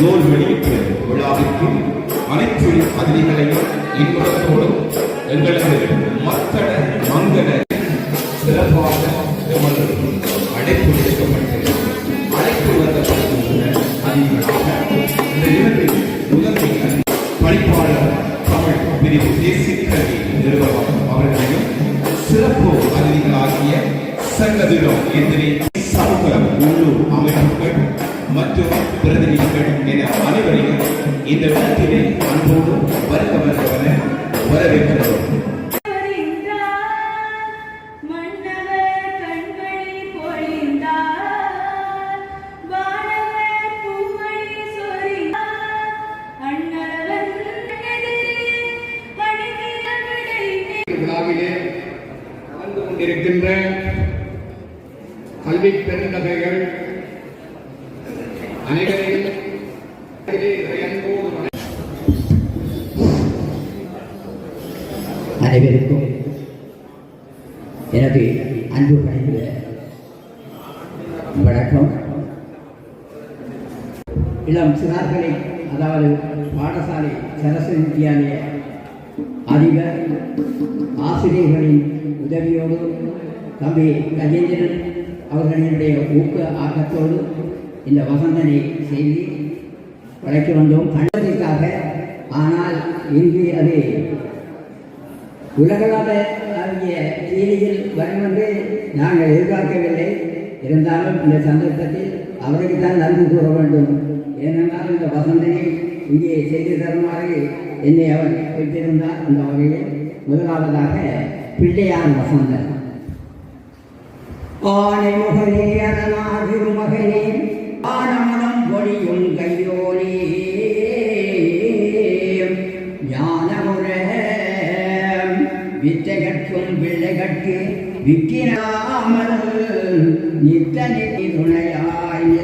நூல் வெளியீட்டு விழாவிற்கு அனைத்து அதிரிகளையும் இன்பத்தோடும் எங்களது மக்கள மங்கள che per ஆர்வத்தோடு இந்த வசந்தனை செய்து படைத்து வந்தோம். கண்டதற்காக ஆனால் இங்கு அது உலகளாவிய செய்தியில் வரும் என்று நாங்கள் எதிர்பார்க்கவில்லை. இருந்தாலும் இந்த சந்தர்ப்பத்தில் அவருக்கு தான் நன்றி கூற வேண்டும். ஏனென்றால் இந்த வசந்தனை இங்கே செய்து தருமாறு என்னை அவர் வைத்திருந்தார். அந்த வகையில் முதலாவதாக பிள்ளையார் வசந்தன். ஆனை முகனே அரணாகு மகனே ஆனமனம் பொழியும் கையோனே. ஞானமுற வித்தைகட்கும் பிள்ளைகட்கு விக்கிராமல் நித்த நிதி துணையாய்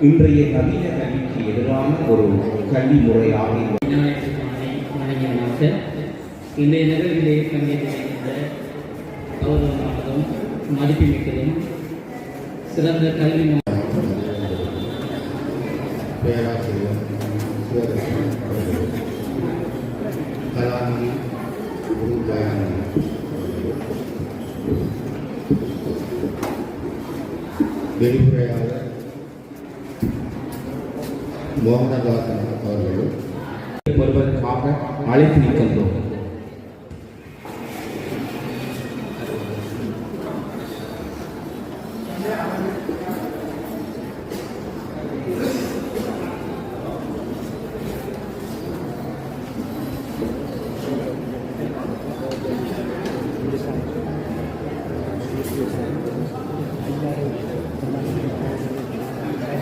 இன்றைய நவீன கல்விக்கு எதிரான ஒரு கல்வி முறையாக வணங்கியவனாக இன்றைய நிகழ்விலே பங்கேற்றிருக்கின்ற கௌரவமானதும் மதிப்புமிக்கதும் சிறந்த கல்வி பேராசிரியர் ಮೋಹನದಾಸ್ ಅವರು ಮಾತ್ರ ಅಳಿತು ನಿಂತು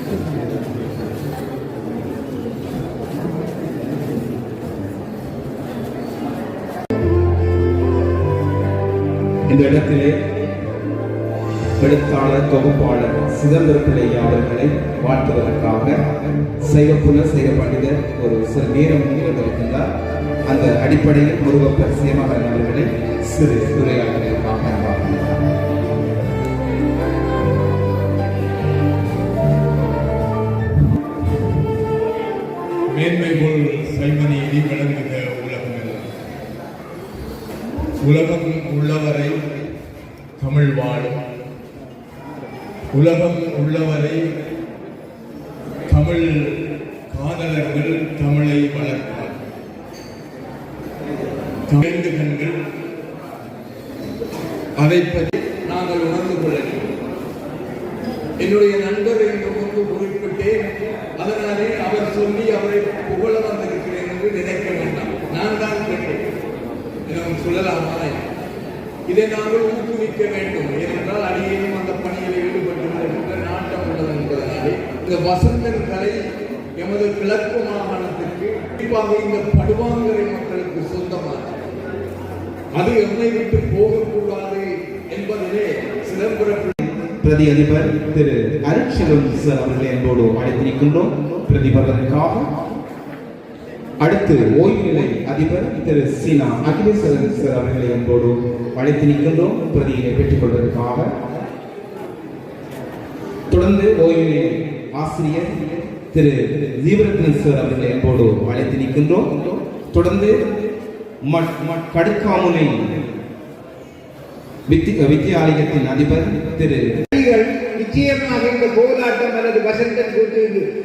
Thank you. இந்த இடத்திலே எழுத்தாளர் தொகுப்பாளர் சிதம்பர பிள்ளை அவர்களை வாழ்த்துவதற்காக சைவப்புல சைவ பண்டிதர் ஒரு சிறு நேரம் இருந்திருக்கின்றார். அந்த அடிப்படையில் முருகப்பர் சேமகன் அவர்களை சிறு உரையாடலுக்காக மேன்மை போல் சைவ நீதி விளங்குக உலகம் உள்ளவரை தமிழ் வாழும். உலகம் உள்ளவரை தமிழ் காதலர்கள் தமிழை வளர்ப்பார் தமிழ்ந்து கண்கள் அதை பற்றி நாங்கள் உணர்ந்து கொள்ள வேண்டும். என்னுடைய நண்பர் என்று முன்பு குறிப்பிட்டேன். அதனாலே அவர் சொல்லி அவரை புகழ வந்திருக்கிறேன் என்று நினைக்க வேண்டாம். நான் தான் கேட்டேன். எனக்கு சொல்லலாமா? இதை நாங்கள் ஊக்குவிக்க வேண்டும். ஏனென்றால் அடியேனும் அந்த பணியில் ஈடுபட்டு வருகின்ற நாட்டம் உள்ளது என்பதனாலே இந்த வசந்தன் கலை எமது கிழக்கு மாகாணத்திற்கு குறிப்பாக இந்த படுவாங்கரை மக்களுக்கு சொந்தமானது. அது எம்மை விட்டு போகக்கூடாது என்பதிலே சிதம்பரம் பிரதி அதிபர் திரு அருட்செல்வம் சார் அவர்களை அன்போடு அழைத்திருக்கின்றோம். பிரதிபலனுக்காக அடுத்து ஓய்வு நிலை அதிபர் திரு சீனா அகிலேஸ்வரன் சார் அவர்களை அன்போடு அழைத்திருக்கின்றோம் பிரதியினை பெற்றுக் கொள்வதற்காக தொடர்ந்து ஓய்வு நிலை ஆசிரியர் திரு ஜீவரத்னன் சார் அவர்களை அன்போடு நிற்கின்றோம். தொடர்ந்து கடுக்காமுனை வித்தி வித்தியாலயத்தின் அதிபர் திரு நிச்சயமாக இந்த கோலாட்டம் அல்லது வசந்தன் கூத்து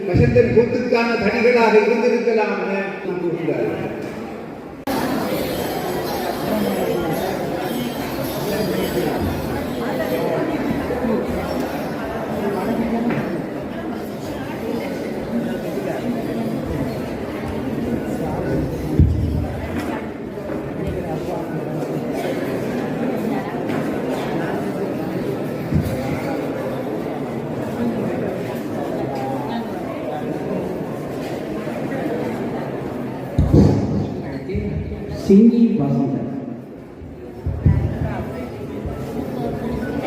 வசந்தன் கூத்துக்கான தனிகளாக இருந்திருக்கலாம் என நம்புகிறார்கள் சிங்கி வசந்தன்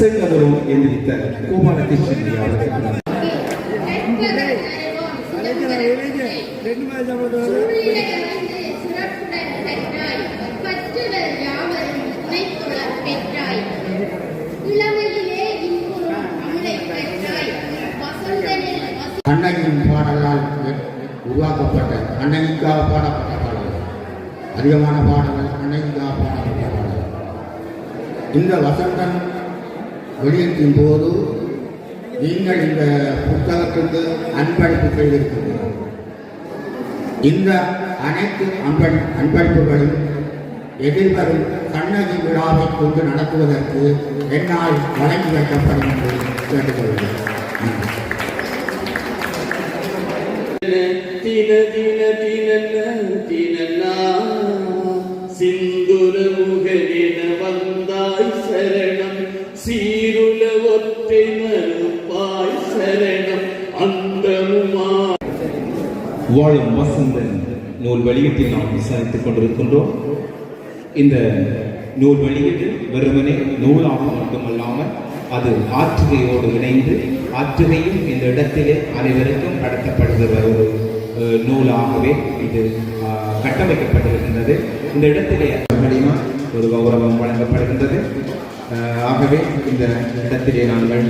செங்கதரும் எந்திரித்த வச கண்ணகியின் பாடலால் உருவாக்கப்பட்ட கண்ணகிக்காக பாடப்பட்ட பாடல்கள். அதிகமான பாடல்கள் கண்ணகிக்காக பாடப்பட்ட பாடல்கள். இந்த வசந்தன் வெளியீட்டின் போது நீங்கள் இந்த புத்தகத்திற்கு அன்பளிப்பு செய்திருக்கிறீர்கள். இந்த அனைத்து அன்பளி அன்பளிப்புகளும் எதிர்வரும் கண்ணகி விழாவை கொண்டு நடத்துவதற்கு என்னால் வழங்கி வைக்கப்படும் என்று கேட்டுக்கொள்கிறேன். வாழும் வசந்தன் நூல் வெளியீட்டில் நாம் விசாரித்துக் கொண்டிருக்கின்றோம். இந்த நூல் வெளியீடு வெறுமனே நூலாக மட்டுமல்லாமல் அது ஆற்றுகையோடு இணைந்து ஆற்றுகையும் இந்த இடத்திலே அனைவருக்கும் கடத்தப்படுகிற ஒரு நூலாகவே இது கட்டமைக்கப்பட்டிருக்கின்றது. இந்த இடத்திலே கடிமா ஒரு கௌரவம் வழங்கப்படுகின்றது. ஆகவே இந்த இடத்திலே நாங்கள்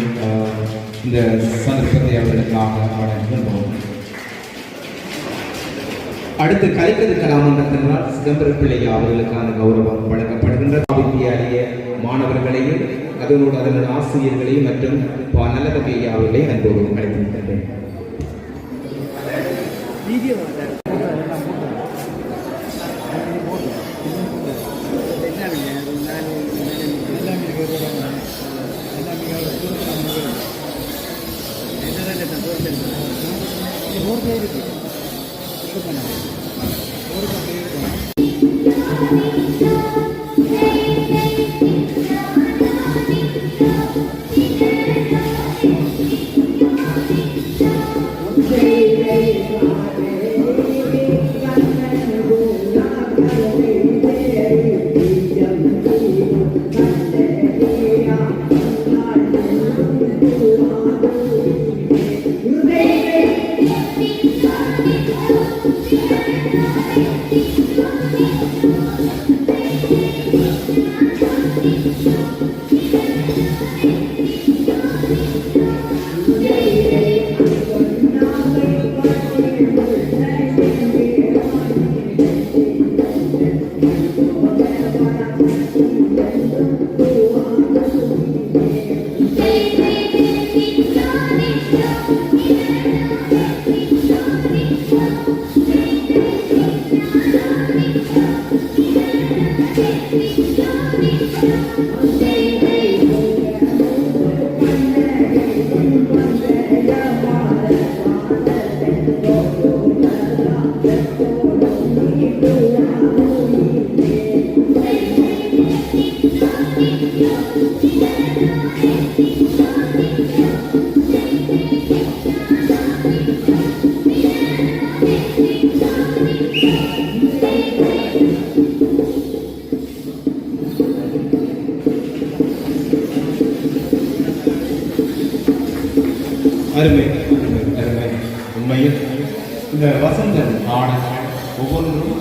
இந்த சந்தர்ப்பத்தை அவர்களுக்காக வழங்குகின்றோம். அடுத்து கலைக்கது கலாமன்றத்தினால் சிதம்பர பிள்ளையா அவர்களுக்கான கௌரவம் வழங்கப்படுகின்றது மாணவர்களையும் அதனோடு அதனோட ஆசிரியர்களையும் மற்றும் பா- நல்லதம்பி ஐயா அவர்களை அன்போடு அழைத்திருக்கின்றேன் அருமை அருமை அருமை. உண்மையில் இந்த வசந்தன் ஆடல் ஒவ்வொன்றும்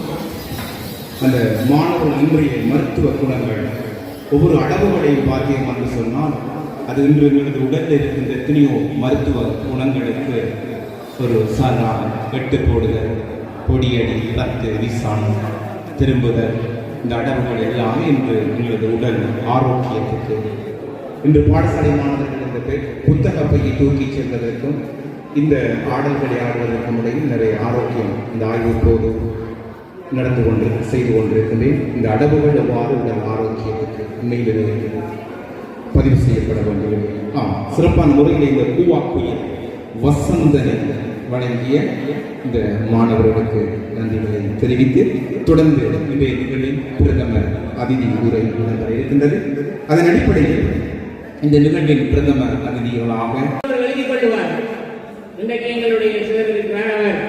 அந்த மாணவர் இன்றைய மருத்துவ குணங்கள் ஒவ்வொரு அளவுகளையும் பாக்கியம் என்று சொன்னால் அது இன்று எங்களது உடலில் இருக்கின்ற எத்தனையோ மருத்துவ குணங்களுக்கு ஒரு சான்றாக வெட்டு போடுதல் பொடியடி பத்து விசானம் திரும்புதல் இந்த அடவுகள் எல்லாமே இன்று எங்களது உடல் ஆரோக்கியத்துக்கு. இன்று பாடசாலை மாணவர்கள் இந்த புத்தக பையை தூக்கி செல்வதற்கும் இந்த ஆடல்களை ஆடுவதற்கும் இடையில் நிறைய ஆரோக்கியம் இந்த ஆய்வு போது நடந்து கொண்டு செய்து கொண்டிருக்கின்றேன். இந்த அடவுகள் எவ்வாறு உடல் ஆரோக்கியத்துக்கு உண்மையிலே பதிவு செய்யப்பட வேண்டும். ஆம் சிறப்பான முறையில் இந்த பூவாக்குயில் வசந்தனை வழங்கிய இந்த மாணவர்களுக்கு நன்றிகளை தெரிவித்து தொடர்ந்து இன்றைய நிகழ்வில் பிரதமர் அதிதி உரை நடைபெற இருக்கின்றது. அதன் அடிப்படையில் இந்த நிகழ்வின் பிரதம அதிதிகளாக அவர் எழுதிக் கொள்ளுவார் இன்றைக்கு எங்களுடைய சிலர் இருக்கிறார் அவர்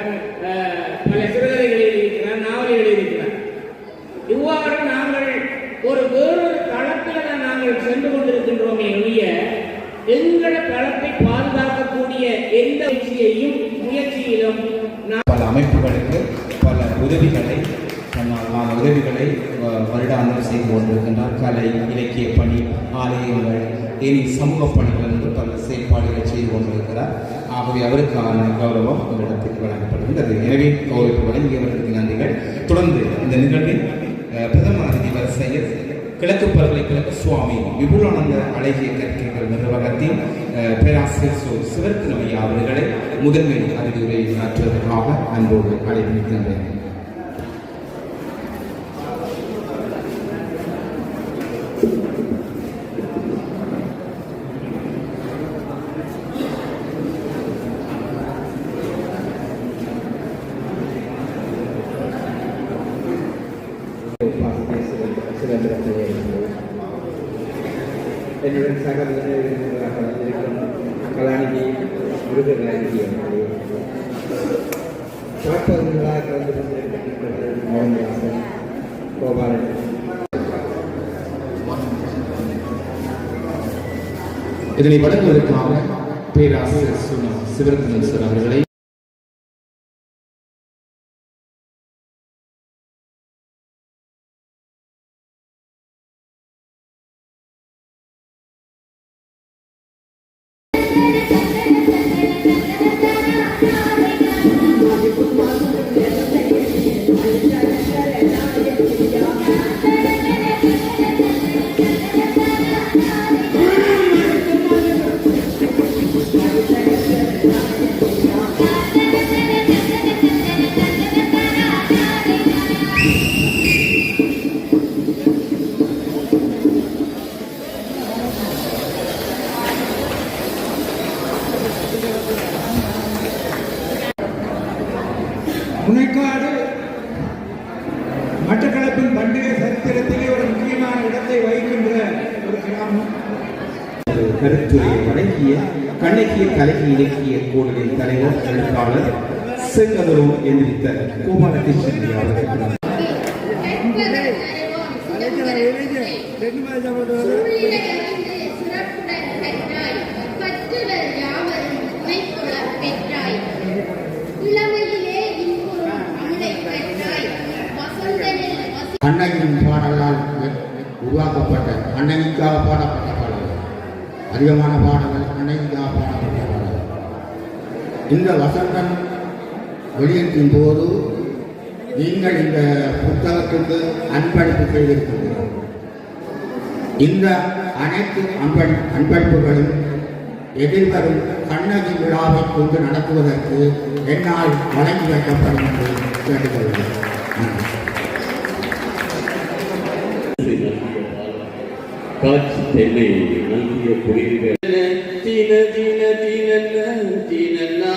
பல சிறுகதைகள் எழுதியிருக்கிறார் நாவல் எழுதியிருக்கிறார். இவ்வாறு நாங்கள் ஒரு வேறொரு தளத்தில் தான் நாங்கள் சென்று கொண்டிருக்கின்றோமே ஒழிய எங்கள தளத்தை பாதுகாக்கக்கூடிய எந்த முயற்சியையும் முயற்சியிலும் பல அமைப்புகளுக்கு பல உதவிகளை தன்னால் உதவிகளை வருடாந்தம் செய்து கொண்டிருக்கின்றார். கலை இலக்கிய பணி ஆலயங்கள் தேனி சமூக பணிகள் என்று பல செயற்பாடுகளை செய்து கொண்டிருக்கிறார். ஆகவே அவருக்கான கௌரவம் இந்த இடத்திற்கு வழங்கப்படுகின்றது எனவே கௌரவம் வழங்கியவர்களுக்கு நன்றிகள். தொடர்ந்து இந்த நிகழ்வில் பிரதம அதிதி வரிசையில் கிழக்கு பல்கலைக்கழக சுவாமி விபுலானந்த அழகிய கற்கைகள் நிர்வாகத்தின் பேராசிரியர் சோ சிவத்தினமையா அவர்களை முதன்மை அறிவுரை ஆற்றுவதற்காக அன்போடு அழைப்பிருக்கின்றேன் இதனை வழங்குவதற்காக பேராசிரியர் சுனா சிவரத்னன் சார் அவர்களை you. வழங்கிய கண்ணகிய கலகி இலக்கிய கூடலின் தலைவர் எழுத்தாளர் செங்கமரு எந்திரித்த கோபாலகிருஷ்ணன் அவர்கள். கற்பவர் கண்ணகியின் பாடலால் உருவாக்கப்பட்ட கண்ணகிக்காக பாடப்பட்ட பாடல்கள். அதிகமான பாடல்கள். கண்ணகிக்காக பாடப்பட்ட பாடல்கள் இந்த வசந்தம் வெளியீட்டின் போது நீங்கள் இந்த புத்தகத்துக்கு அன்பளிப்பு செய்திருக்கின்றீர்கள் இந்த அனைத்து அன்பளி அன்பளிப்புகளும் எதிர்வரும் கண்ணகி விழாவை கொண்டு நடத்துவதற்கு என்னால் வழங்கி வைக்கப்படும் என்று கேட்டுக்கொள்கிறேன். காட்சி தென்னை நல்கிய குயில்கள் தின தின தினல்ல தினல்லா.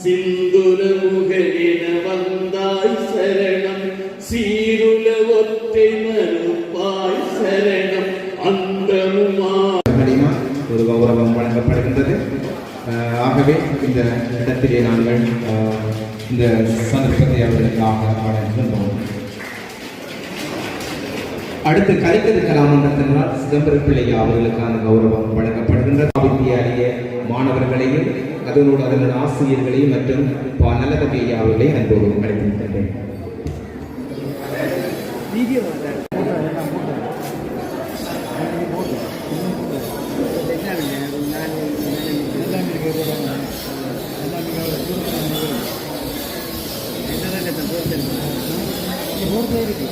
சிந்துல முகலின வந்தாய் சரணம். சீருல ஒற்றை மறுப்பாய் சரணம். அந்தமுமா. ஒரு கௌரவம் வழங்கப்படுகின்றது. ஆகவே இந்த இடத்திலே நாங்கள் இந்த சந்தர்ப்பத்தை அவர்களுக்காக வழங்குகின்றோம். அடுத்து கலைக்கது கலாமன்றத்தினால் சிதம்பர பிள்ளையா அவர்களுக்கான கௌரவம் வழங்க வித்தியாலய மாணவர்களையும் அதனோடு அதனுடைய ஆசிரியர்களையும் மற்றும் பா நல்லதம்பி ஐயா அவர்களை அன்போடு அழைத்திருக்கின்றேன் அழைக்கின்றேன் இருக்கு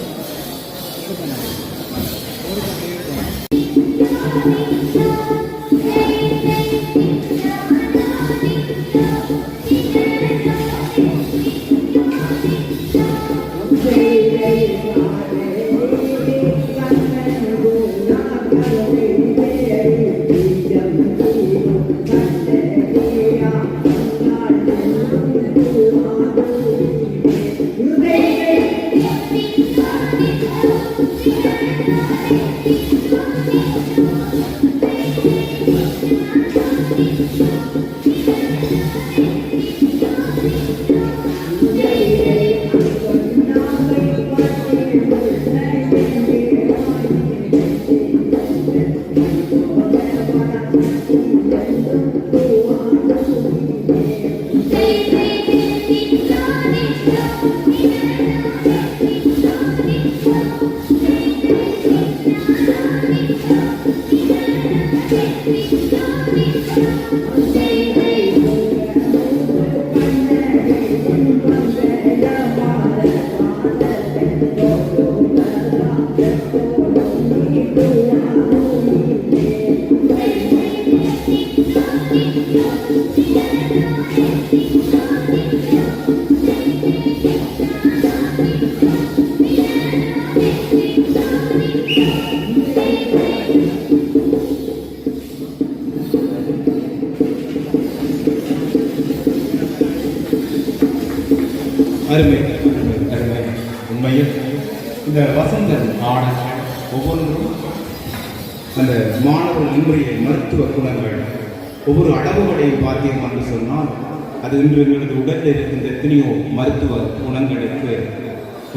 ஒவ்வொரு அளவுகளையும் பார்த்தீர்கள் என்று சொன்னால் அது இன்று எங்களது உடலில் இருக்கின்ற எத்தனையோ மருத்துவ குணங்களுக்கு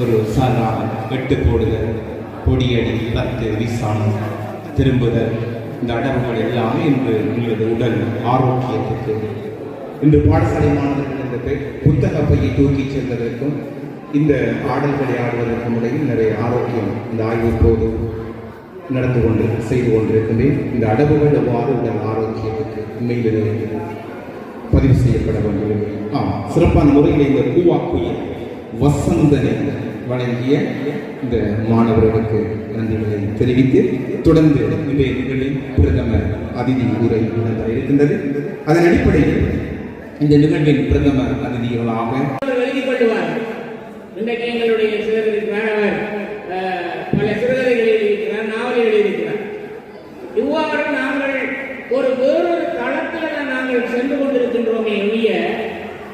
ஒரு சாரா வெட்டு போடுதல் பொடியடி பத்து விசானம் திரும்புதல் இந்த அடவுகள் எல்லாமே இன்று எங்களது உடல் ஆரோக்கியத்துக்கு. இன்று பாடசாலை மாணவர்கள் இந்த புத்தக பையை தூக்கிச் செல்வதற்கும் இந்த ஆடல்களை ஆடுவதற்கும் இடையில் நிறைய ஆரோக்கியம் இந்த ஆய்வு போது நடந்து கொண்டு செய்து கொண்டிருக்கின்றேன். இந்த அடவுகள் எவ்வாறு உடல் ஆரோக்கியத்துக்கு மேலிருந்து பதிவு செய்யப்பட வேண்டும்? ஆம். சிறப்பான முறையில் இந்த பூவாக்குய வசந்தனை வழங்கிய இந்த மாணவர்களுக்கு நன்றிகளை தெரிவித்து தொடர்ந்து இன்றைய நிகழ்வில் பிரதமர் அதிதி உரை இருக்கின்றது. அதன் அடிப்படையில் இந்த நிகழ்வின் பிரதமர் அதிதிகளாக இன்றைக்கு எங்களுடைய சிலர் இருக்கிறார் அவர் அஹ், பல சிறுகதைகள் எழுதியிருக்கிறார் நாவல் எழுதியிருக்கிறார் இவ்வாறு நாங்கள் ஒரு வேறொரு தளத்தில் தான் நாங்கள் சென்று கொண்டிருக்கின்றோமே ஒழிய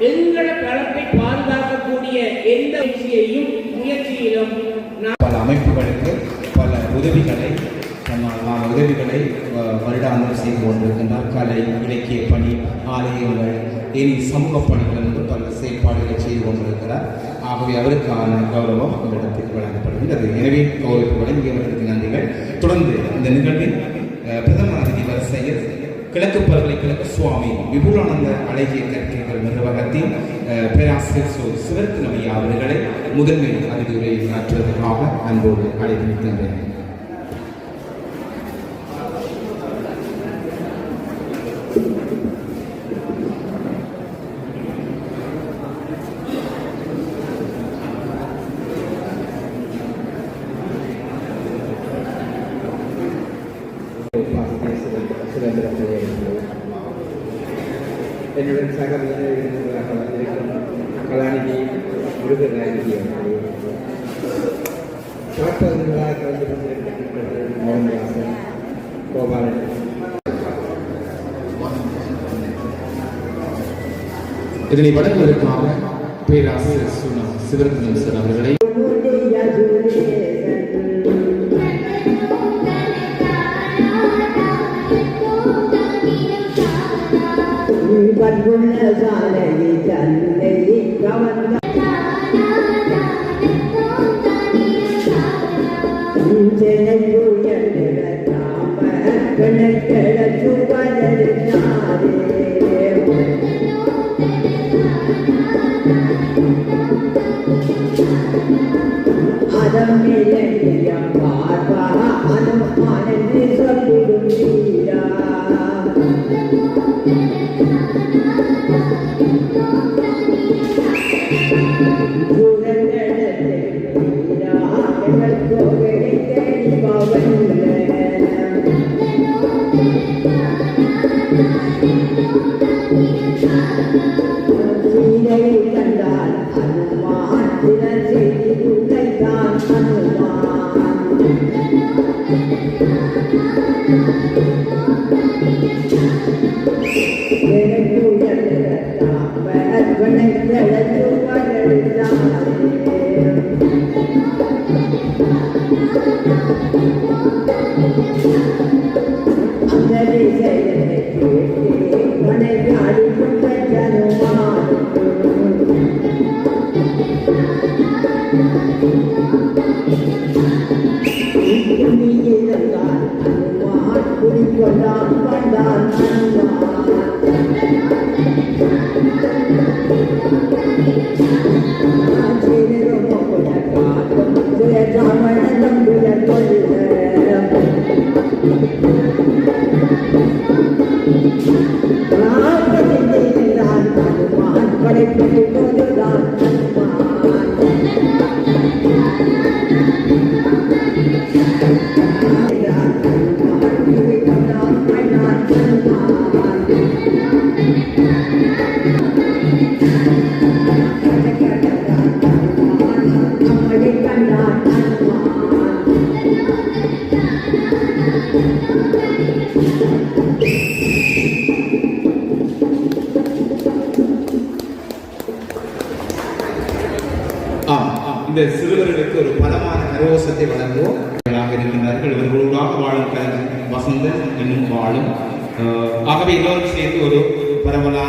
எங்களை தளத்தை பாதுகாக்கக்கூடிய எந்த முயற்சியையும் முயற்சியிலும் பல அமைப்புகளுக்கு பல உதவிகளை தன்னால் உதவிகளை அஹ், வருடாந்தம் செய்து கொண்டிருக்கின்றார் கலை இலக்கிய பணி ஆலயங்கள் இனி சமூக பணிகள் என்று பல செயல்பாடுகளை செய்து கொண்டிருக்கிறார். ஆகவே அவருக்கான கௌரவம் இந்த இடத்தில் வழங்கப்படுகின்றது. எனவே கௌரவம் வழங்கியவர்களுக்கு நன்றிகள். தொடர்ந்து இந்த நிகழ்வில் கிழக்கு பல்கலைக்கழக சுவாமி விபுலானந்த அழகிய கற்கைகள் நிர்வாகத்தின் பேராசிரியர் சோ சிவரத்னமையா அவர்களை முதன்மை அறிவுரை ஆற்றுவதற்காக அன்போடு அழைத்திருக்கின்றேன் என்னுடன் சக விருந்தினர்களாக கலாநிதி முருகராஜி அவர்களே சிறப்பதிகளாக கலந்து கொண்டிருக்கின்றனர் மோகன்தாசன் கோபாலன் இதனை வழங்குவதற்காக பேராசிரியர் சுனா சிவரத்னம் சார் அவர்களை.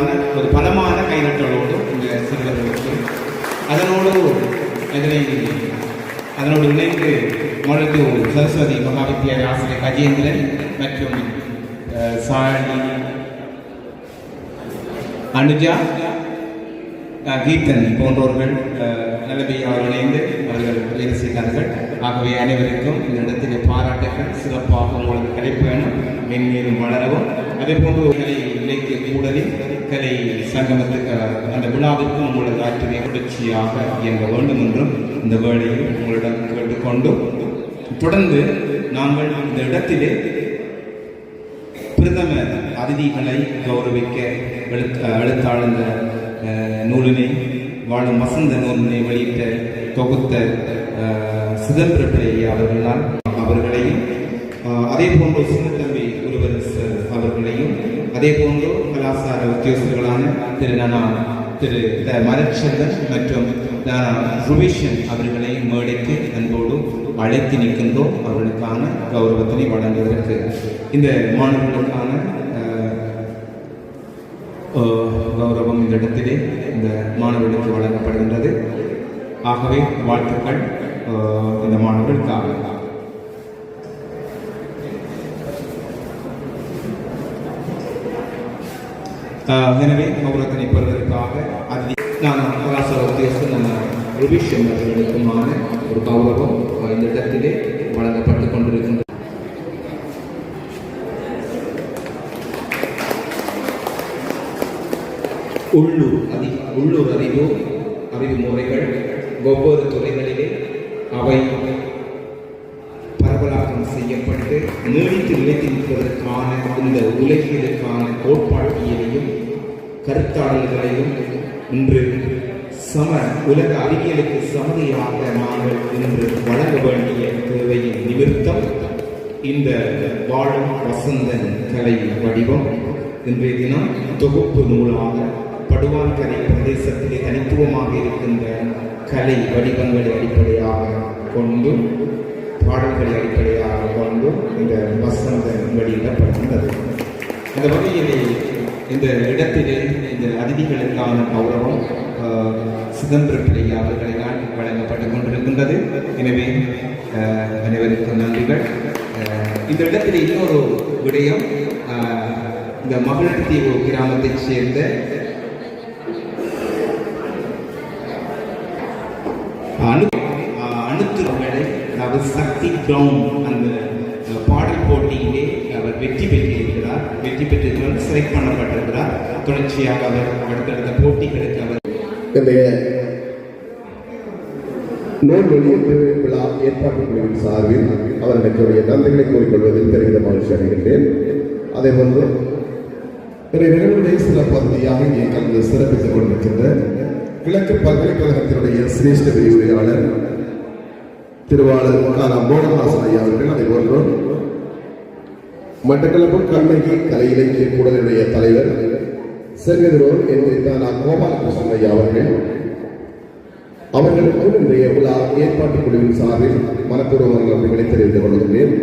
பரவலான ஒரு பலமான கைநட்டலோடு இந்த சிறுவர்களுக்கு அதனோடு இதனை அதனோடு இணைந்து மொழத்து சரஸ்வதி மகாவித்யாலய ஆசிரியர் கஜேந்திரன் மற்றும் சாரணி அனுஜா கீர்த்தன் போன்றோர்கள் அஹ், இணைந்து அவர்கள் வேலை செய்தார்கள். ஆகவே அனைவருக்கும் இந்த இடத்திலே பாராட்டுகள் சிறப்பாக உங்களுக்கு கிடைப்பேனும் மென்மேலும் வளரவும். அதே போன்று கலை கலை சங்கமத்துக்கு அந்த விழாவிற்கு உங்களது ஆற்றினை தொடர்ச்சியாக இயங்க வேண்டும் என்றும் இந்த வேலையை உங்களிடம் கேட்டுக்கொண்டு தொடர்ந்து நாங்கள் இந்த இடத்திலே பிரதம அதிதிகளை கௌரவிக்க எழுத்த எழுத்தாளந்த நூலினை வாழும் வசந்த நூலினை வெளியிட்ட தொகுத்த அஹ், சிதம்பர பிள்ளை அவர்களால் அவர்களையும் அதே போன்று சின்னத்தம்பி அதே போன்று கலாசார உத்தியோகர்களான திரு நானா திரு த மற்றும் நானா ருபிஷன் அவர்களை மேடைக்கு அன்போடு அழைத்து நிற்கின்றோம். அவர்களுக்கான கௌரவத்தினை வழங்குவதற்கு. இந்த மாணவர்களுக்கான கௌரவம் இந்த இடத்திலே இந்த மாணவர்களுக்கு வழங்கப்படுகின்றது. ஆகவே வாழ்த்துக்கள் இந்த மாணவர்களுக்காக எனவே கௌரவத்தினை பெறுவதற்காக அதிதி நான் கலாசார நம்ம ருபிஷ் என்பவர்களுக்குமான ஒரு கௌரவம் இந்த இடத்திலே வழங்கப்பட்டுக் கொண்டிருக்கின்றது. உள்ளூர் அதி உள்ளூர் அறிவு அறிவு முறைகள் ஒவ்வொரு துறைகளிலே அவை பரவலாக்கம் செய்யப்பட்டு நீடித்து நிலைத்து நிற்பதற்கான இந்த உலகிற்கான கோட்பாடு கருத்தாடல்களையும் இன்று சம உலக அறிவியலுக்கு சமதியாக நாங்கள் இன்று வழங்க வேண்டிய தேவையின் நிமித்தம் இந்த வாழும் வசந்தன் கலை வடிவம் இன்றைய தினம் தொகுப்பு நூலாக படுவான்கரை பிரதேசத்திலே தனித்துவமாக இருக்கின்ற கலை வடிவங்களை அடிப்படையாக கொண்டு பாடல்களை அடிப்படையாக கொண்டு இந்த வசந்தன் வெளியிடப்படுகின்றது அந்த வகையிலே இந்த இடத்திலே இந்த அதிதிகளுக்கான கௌரவம் ஆஹ், பிள்ளை அவர்களினால் வழங்கப்பட்டுக் கொண்டிருக்கின்றது. எனவே அனைவருக்கும் நன்றிகள். இந்த இடத்தில் இன்னொரு விடயம் ஆஹ், இந்த மகளிர் தீவு கிராமத்தைச் சேர்ந்த அணு ஆஹ் அதாவது சக்தி கிரவுண்ட் அந்த பாடல் போட்டியிலே அவர் வெற்றி பெற்றிருக்கிறார். வெற்றி பெற்றிருக்கிறார் செலக்ட் பண்ணப்பட்டது தொடர்ச்சியாக அவர் அடுத்தடுத்த போட்டிகளுக்கு அவர் இன்றைய நூல் வெளியீட்டு விழா ஏற்பாட்டு குழுவின் சார்பில் அவர்களுடைய நன்றிகளை கூறிக்கொள்வதில் பெருமித மகிழ்ச்சி அடைகின்றேன். அதே போன்று இன்றைய நிகழ்வுடைய சில பகுதியாக இங்கே கலந்து சிறப்பித்துக் கொண்டிருக்கின்ற கிழக்கு பல்கலைக்கழகத்தினுடைய சிரேஷ்ட விரிவுரையாளர் திருவாளர் காலம் மோகன்தாசன் ஐயா அவர்கள் அதை போன்று மட்டக்களப்பு கண்ணகி கலை இலக்கிய கூடலுடைய தலைவர் செங்கதிரோர் என்கிற கோபாலகிருஷ்ணன் ஐயா அவர்கள் அவர்களுக்கும் இன்றைய விழா ஏற்பாட்டு குழுவின் சார்பில் மனப்பூர்வமான அவர்களை தெரிவித்துக் கொள்கிறேன்.